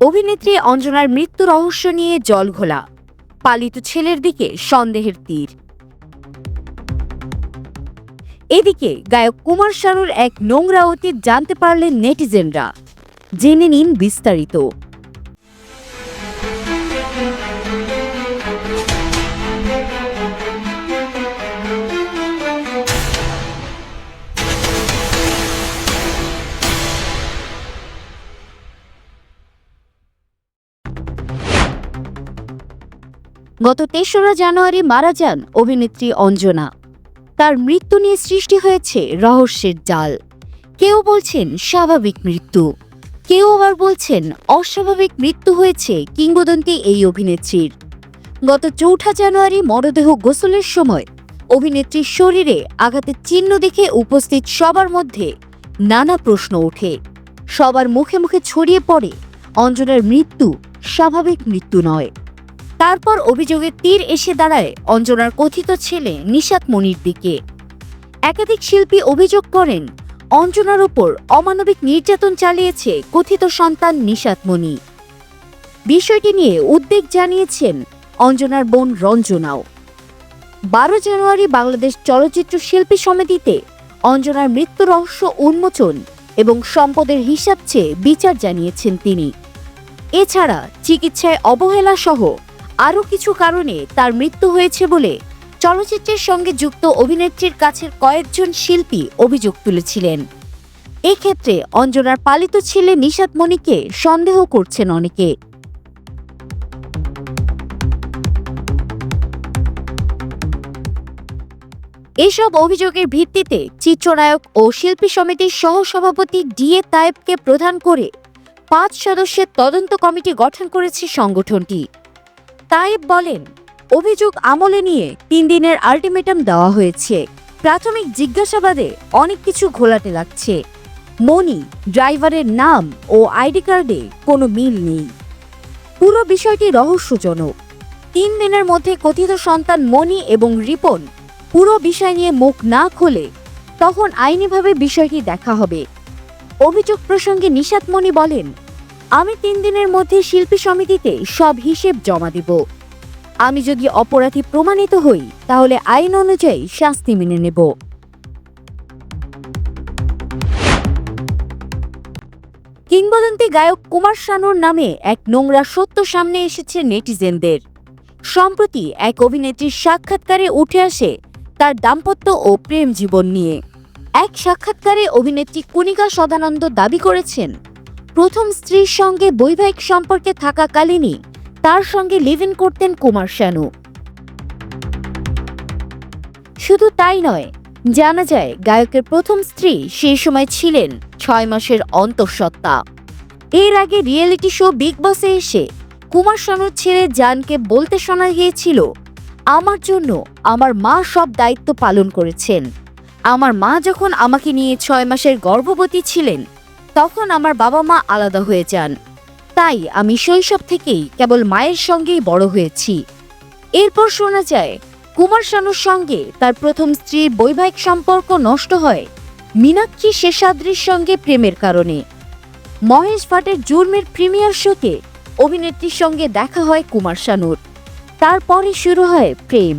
অভিনেত্রী অঞ্জনার মৃত্যু রহস্য নিয়ে জল ঘোলা। পালিত ছেলের দিকে সন্দেহের তীর। এদিকে গায়ক কুমার শানুর এক নোংরা অতীত জানতে পারলেন নেটিজেনরা। জেনে নিন বিস্তারিত। গত তেসরা জানুয়ারি মারা যান অভিনেত্রী অঞ্জনা। তার মৃত্যু নিয়ে সৃষ্টি হয়েছে রহস্যের জাল। কেউ বলছেন স্বাভাবিক মৃত্যু। কেউ আবার বলছেন অস্বাভাবিক মৃত্যু হয়েছে কিংবদন্তি এই অভিনেত্রীর। গত চৌঠা জানুয়ারি মরদেহ গোসলের সময় অভিনেত্রীর শরীরে আঘাতের চিহ্ন দেখে উপস্থিত সবার মধ্যে নানা প্রশ্ন ওঠে। সবার মুখে মুখে ছড়িয়ে পড়ে, অঞ্জনার মৃত্যু স্বাভাবিক মৃত্যু নয়। তারপর অভিযোগের তীর এসে দাঁড়ায় অঞ্জনার কথিত ছেলে নিশাত মনির দিকে। একাধিক শিল্পী অভিযোগ করেন, অঞ্জনার ওপর অমানবিক নির্যাতন চালিয়েছে কথিত সন্তান নিশাত মনি। বিষয়টি নিয়ে উদ্বেগ জানিয়েছেন অঞ্জনার বোন রঞ্জনাও। বারো জানুয়ারি বাংলাদেশ চলচ্চিত্র শিল্পী সমিতিতে অঞ্জনার মৃত্যু রহস্য উন্মোচন এবং সম্পদের হিসাব চেয়ে বিচার জানিয়েছেন তিনি। এছাড়া চিকিৎসায় অবহেলা সহ আরও কিছু কারণে তার মৃত্যু হয়েছে বলে চলচ্চিত্রের সঙ্গে যুক্ত অভিনেত্রীর কাছের কয়েকজন শিল্পী অভিযোগ তুলেছিলেন। এক্ষেত্রে অঞ্জনার পালিত ছেলে নিশাত মণিকে সন্দেহ করছেন অনেকে। এসব অভিযোগের ভিত্তিতে চিত্রনায়ক ও শিল্পী সমিতির সহসভাপতি ডিএ তায়েবকে প্রধান করে পাঁচ সদস্যের তদন্ত কমিটি গঠন করেছে সংগঠনটি। তায়েব বলেন, অভিযোগ আমলে নিয়ে তিন দিনের আলটিমেটাম দেওয়া হয়েছে। প্রাথমিক জিজ্ঞাসাবাদে অনেক কিছু ঘোলাটে লাগছে। মনি, ড্রাইভারের নাম ও আইডি কার্ডে কোনো মিল নেই। পুরো বিষয়টি রহস্যজনক। তিন দিনের মধ্যে কথিত সন্তান মনি এবং রিপন পুরো বিষয় নিয়ে মুখ না খোলে তখন আইনিভাবে বিষয়টি দেখা হবে। অভিযোগ প্রসঙ্গে নিশাত মনি বলেন আমি তিন দিনের মধ্যে শিল্পী সমিতিতে সব হিসেব জমা দেব। আমি যদি অপরাধী প্রমাণিত হই, তাহলে আইন অনুযায়ী শাস্তি মেনে নেব। কিংবদন্তি গায়ক কুমার শানুর নামে এক নোংরা সত্য সামনে এসেছে নেটিজেনদের। সম্প্রতি এক অভিনেত্রীর সাক্ষাৎকারে উঠে আসে তার দাম্পত্য ও প্রেম জীবন নিয়ে। এক সাক্ষাৎকারে অভিনেত্রী কণিকা সদানন্দ দাবি করেছেন প্রথম স্ত্রীর সঙ্গে বৈবাহিক সম্পর্কে থাকাকালীনই তার সঙ্গে লিভ ইন করতেন কুমার শানু। শুধু তাই নয়, জানা যায় গায়কের প্রথম স্ত্রী সেই সময় ছিলেন ছয় মাসের অন্তঃসত্ত্বা। এর আগে রিয়েলিটি শো বিগ বসে এসে কুমার শানুর ছেলে জানকে বলতে শোনা গিয়েছিল, আমার জন্য আমার মা সব দায়িত্ব পালন করেছেন। আমার মা যখন আমাকে নিয়ে ছয় মাসের গর্ভবতী ছিলেন তখন আমার বাবা মা আলাদা হয়ে যান। তাই আমি শৈশব থেকেই কেবল মায়ের সঙ্গেই বড় হয়েছি। এরপর শোনা যায়, কুমার শানুর সঙ্গে তার প্রথম স্ত্রীর বৈবাহিক সম্পর্ক নষ্ট হয় মীনাক্ষী শেষাদ্রির সঙ্গে প্রেমের কারণে। মহেশ ভাটের জুর্মের প্রিমিয়ার শোতে অভিনেত্রীর সঙ্গে দেখা হয় কুমার শানুর। তারপরে শুরু হয় প্রেম।